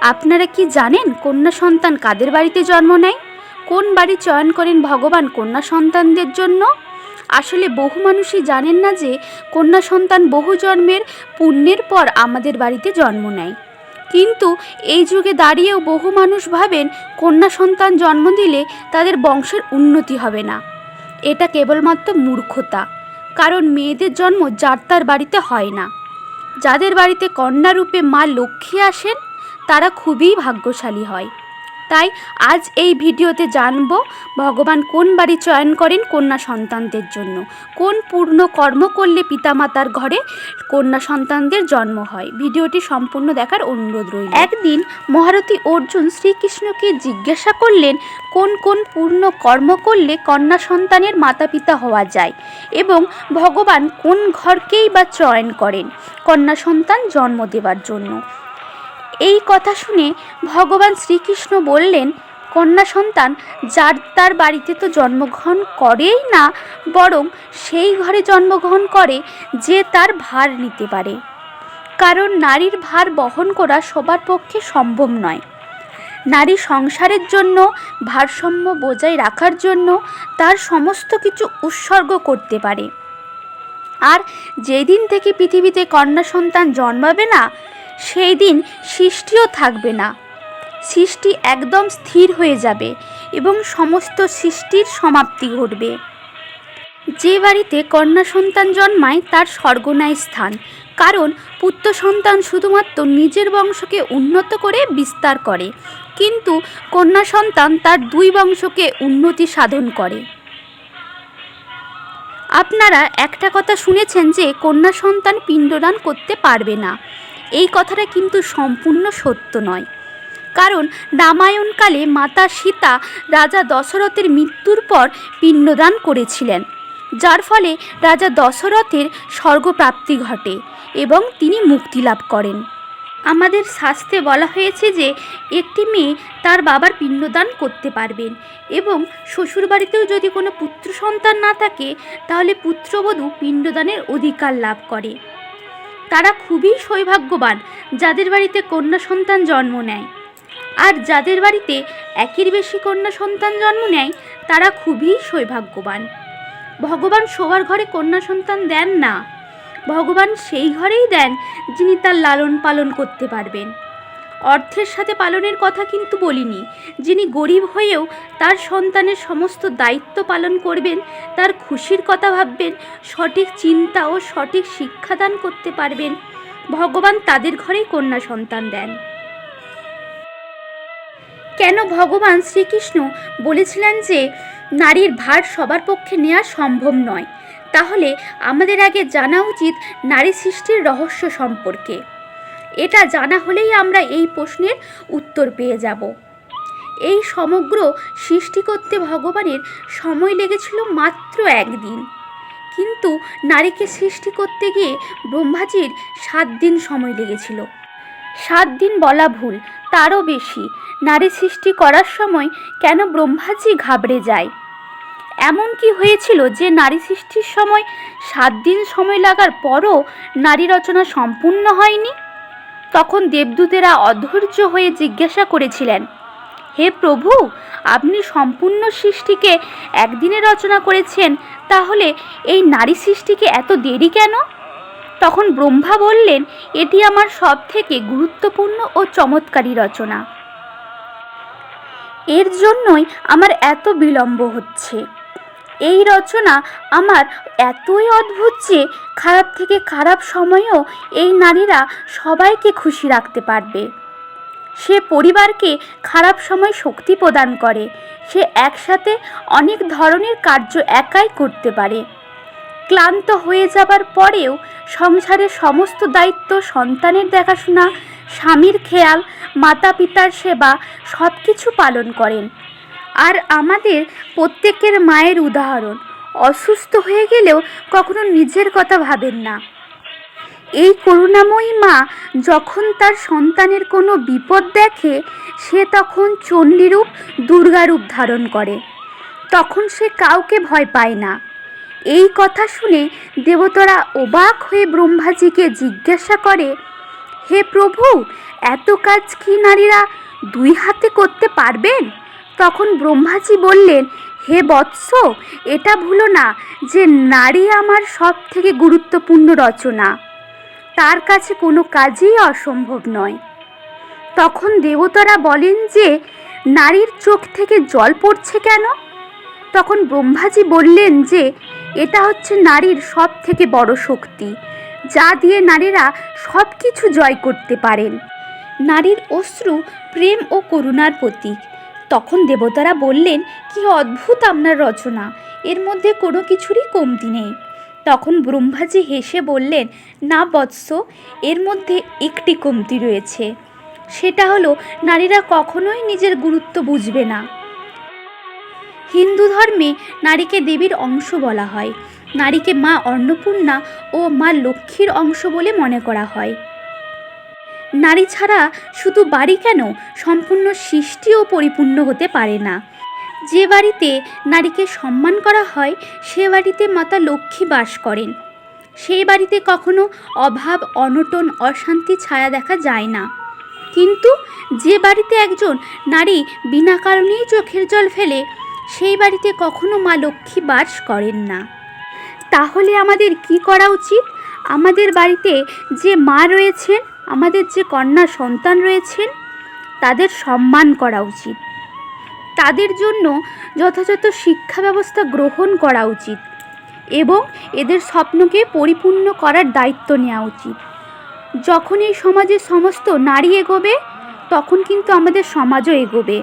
আপনারা কি জানেন কন্যা সন্তান কাদের বাড়িতে জন্ম নেয়? কোন বাড়ি চয়ন করেন ভগবান কন্যা সন্তানদের জন্য? আসলে বহু মানুষই জানেন না যে কন্যা সন্তান বহু জন্মের পুণ্যের পর আমাদের বাড়িতে জন্ম নেয়। কিন্তু এই যুগে দাঁড়িয়েও বহু মানুষ ভাবেন কন্যা সন্তান জন্ম দিলে তাদের বংশের উন্নতি হবে না। এটা কেবলমাত্র মূর্খতা, কারণ মেয়েদের জন্ম যার তার বাড়িতে হয় না। যাদের বাড়িতে কন্যা রূপে মা লক্ষ্মী আসেন তারা খুবই ভাগ্যশালী হয়। তাই আজ এই ভিডিওতে জানব ভগবান কোন বাড়ি চয়ন করেন কন্যা সন্তানদের জন্য। কোন পূর্ণ কর্ম করলে পিতামাতার ঘরে কন্যা সন্তানদের জন্ম হয়। ভিডিওটি সম্পূর্ণ দেখার অনুরোধ রইল। একদিন মহারথী অর্জুন শ্রীকৃষ্ণকে জিজ্ঞাসা করলেন, কোন কোন পূর্ণ কর্ম করলে কন্যা সন্তানের মাতা পিতা হওয়া যায় এবং ভগবান কোন ঘরকেই বা চয়ন করেন? কন্যা সন্তান জন্ম দেবার জন্য। এই কথা শুনে ভগবান শ্রীকৃষ্ণ বললেন, কন্যা সন্তান, যার তার বাড়িতে তো জন্মগ্রহণ করেই না, বরং সেই ঘরে জন্মগ্রহণ করে যে তার ভার নিতে পারে। কারণ নারীর ভার বহন করা সবার পক্ষে সম্ভব নয়। নারী সংসারের জন্য, ভারসাম্য বজায় রাখার জন্য তার সমস্ত কিছু উৎসর্গ করতে পারে। আর যেদিন থেকে পৃথিবীতে কন্যা সন্তান জন্মাবে না সেই দিন সৃষ্টিও থাকবে না। সৃষ্টি একদম স্থির হয়ে যাবে এবং সমস্ত সৃষ্টির সমাপ্তি ঘটবে। যে বাড়িতে কন্যা সন্তান জন্মায় তার স্বর্গনায় স্থান, কারণ পুত্র সন্তান শুধুমাত্র নিজের বংশকে উন্নত করে বিস্তার করে, কিন্তু কন্যা সন্তান তার দুই বংশকে উন্নতি সাধন করে। আপনারা একটা কথা শুনেছেন যে কন্যা সন্তান পিণ্ডদান করতে পারবে না। এই কথাটা কিন্তু সম্পূর্ণ সত্য নয়। কারণ রামায়ণকালে মাতা সীতা রাজা দশরথের মৃত্যুর পর পিণ্ডদান করেছিলেন, যার ফলে রাজা দশরথের স্বর্গপ্রাপ্তি ঘটে এবং তিনি মুক্তি লাভ করেন। আমাদের শাস্ত্রে বলা হয়েছে যে, একটি মেয়ে তার বাবার পিণ্ডদান করতে পারবেন এবং শ্বশুরবাড়িতেও যদি কোনো পুত্র সন্তান না থাকে, তাহলে পুত্রবধূ পিণ্ডদানের অধিকার লাভ করে। তারা খুবই সৌভাগ্যবান, যাদের বাড়িতে কন্যা সন্তান জন্ম নেয়। আর যাদের বাড়িতে একের বেশি কন্যা সন্তান জন্ম নেয়, তারা খুবই সৌভাগ্যবান। ভগবান সবার ঘরে কন্যা সন্তান দেন না। ভগবান সেই ঘরেই দেন যিনি তার লালন পালন করতে পারবেন। অর্থের সাথে পালনের কথা কিন্তু বলিনি। যিনি গরিব হয়েও তার সন্তানের সমস্ত দায়িত্ব পালন করবেন, তার খুশির কথা ভাববেন, সঠিক চিন্তা ও সঠিক শিক্ষাদান করতে পারবেন। ভগবান তাদের ঘরেই কন্যা সন্তান দেন। কেন ভগবান শ্রীকৃষ্ণ বলেছিলেন যে, নারীর ভার সবার পক্ষে নেওয়া সম্ভব নয়? তাহলে আমাদের আগে জানা উচিত নারী সৃষ্টির রহস্য সম্পর্কে। এটা জানা হলেই আমরা এই প্রশ্নের উত্তর পেয়ে যাব। এই সমগ্র সৃষ্টি করতে ভগবানের সময় লেগেছিল মাত্র একদিন। কিন্তু নারীকে সৃষ্টি করতে গিয়ে ব্রহ্মাজির সাত দিন সময় লেগেছিল। সাত দিন বলা ভুল, তারও বেশি। নারী সৃষ্টি করার সময় কেন ব্রহ্মাজি ঘাবড়ে যায়? এমন কি হয়েছিল যে নারী সৃষ্টির সময় সাত দিন সময় লাগার পরও নারী রচনা সম্পূর্ণ হয়নি? তখন দেবদূতেরা অধৈর্য হয়ে জিজ্ঞাসা করেছিলেন, হে প্রভু, আপনি সম্পূর্ণ সৃষ্টিকে একদিনে রচনা করেছেন, তাহলে এই নারী সৃষ্টিকে এত দেরি কেন? তখন ব্রহ্মা বললেন, এটি আমার সব থেকে গুরুত্বপূর্ণ ও চমৎকারী রচনা। এর জন্যই আমার এত বিলম্ব হচ্ছে। এই রচনা আমার এতই অদ্ভুত যে খারাপ থেকে খারাপ সময়েও এই নারীরা সবাইকে খুশি রাখতে পারবে। সে পরিবারকে খারাপ সময় শক্তি প্রদান করে। সে একসাথে অনেক ধরনের কার্য একাই করতে পারে। ক্লান্ত হয়ে যাবার পরেও সংসারের সমস্ত দায়িত্ব, সন্তানের দেখাশোনা, স্বামীর খেয়াল মাতা পিতার সেবা সব কিছু পালন করেন। আর আমাদের প্রত্যেকের মায়ের উদাহরণ। অসুস্থ হয়ে গেলেও কখনো নিজের কথা ভাবেন না। এই করুণাময়ী মা যখন তার সন্তানের কোনো বিপদ দেখে, সে তখন চণ্ডীরূপ, দুর্গারূপ ধারণ করে। তখন সে কাউকে ভয় পায় না। এই কথা শুনে দেবতারা অবাক হয়ে ব্রহ্মাজিকে জিজ্ঞাসা করে, হে প্রভু, এত কাজ কি নারীরা দুই হাতে করতে পারবেন? তখন ব্রহ্মাজি বললেন, হে বৎস, এটা ভুলো না যে নারী আমার সব থেকে গুরুত্বপূর্ণ রচনা। তার কাছে কোনো কাজই অসম্ভব নয়। তখন দেবতারা বলেন যে, নারীর চোখ থেকে জল পড়ছে কেন? তখন ব্রহ্মাজি বললেন যে, এটা হচ্ছে নারীর সব থেকে বড় শক্তি, যা দিয়ে নারীরা সব কিছু জয় করতে পারেন। নারীর অশ্রু, প্রেম ও করুণার প্রতীক। তখন দেবতারা বললেন, কি অদ্ভুত আপনার রচনা। এর মধ্যে কোনো কিছুরই কমতি নেই। তখন ব্রহ্মাজি হেসে বললেন, না বৎস, এর মধ্যে একটি কমতি রয়েছে। সেটা হলো, নারীরা কখনোই নিজের গুরুত্ব বুঝবে না। হিন্দু ধর্মে নারীকে দেবীর অংশ বলা হয়। নারীকে মা অন্নপূর্ণা ও মা লক্ষ্মীর অংশ বলে মনে করা হয়। নারী ছাড়া শুধু বাড়ি কেন সম্পূর্ণ সৃষ্টিও পরিপূর্ণ হতে পারে না। যে বাড়িতে নারীকে সম্মান করা হয়, সে বাড়িতে মাতা লক্ষ্মী বাস করেন। সেই বাড়িতে কখনো অভাব, অনটন, অশান্তি, ছায়া দেখা যায় না। কিন্তু যে বাড়িতে একজন নারী বিনা কারণেই চোখের জল ফেলে, সেই বাড়িতে কখনো মা লক্ষ্মী বাস করেন না। তাহলে আমাদের কি করা উচিত? আমাদের বাড়িতে যে মা রয়েছেন আমাদের যে কন্যা সন্তান রয়েছেন, তাদের সম্মান করা উচিত। তাদের জন্য যথাযথ শিক্ষা ব্যবস্থা গ্রহণ করা উচিত এবং এদের স্বপ্নকে পরিপূর্ণ করার দায়িত্ব নেওয়া উচিত। যখন এই সমাজের সমস্ত নারী এগোবে, তখন কিন্তু আমাদের সমাজও এগোবে।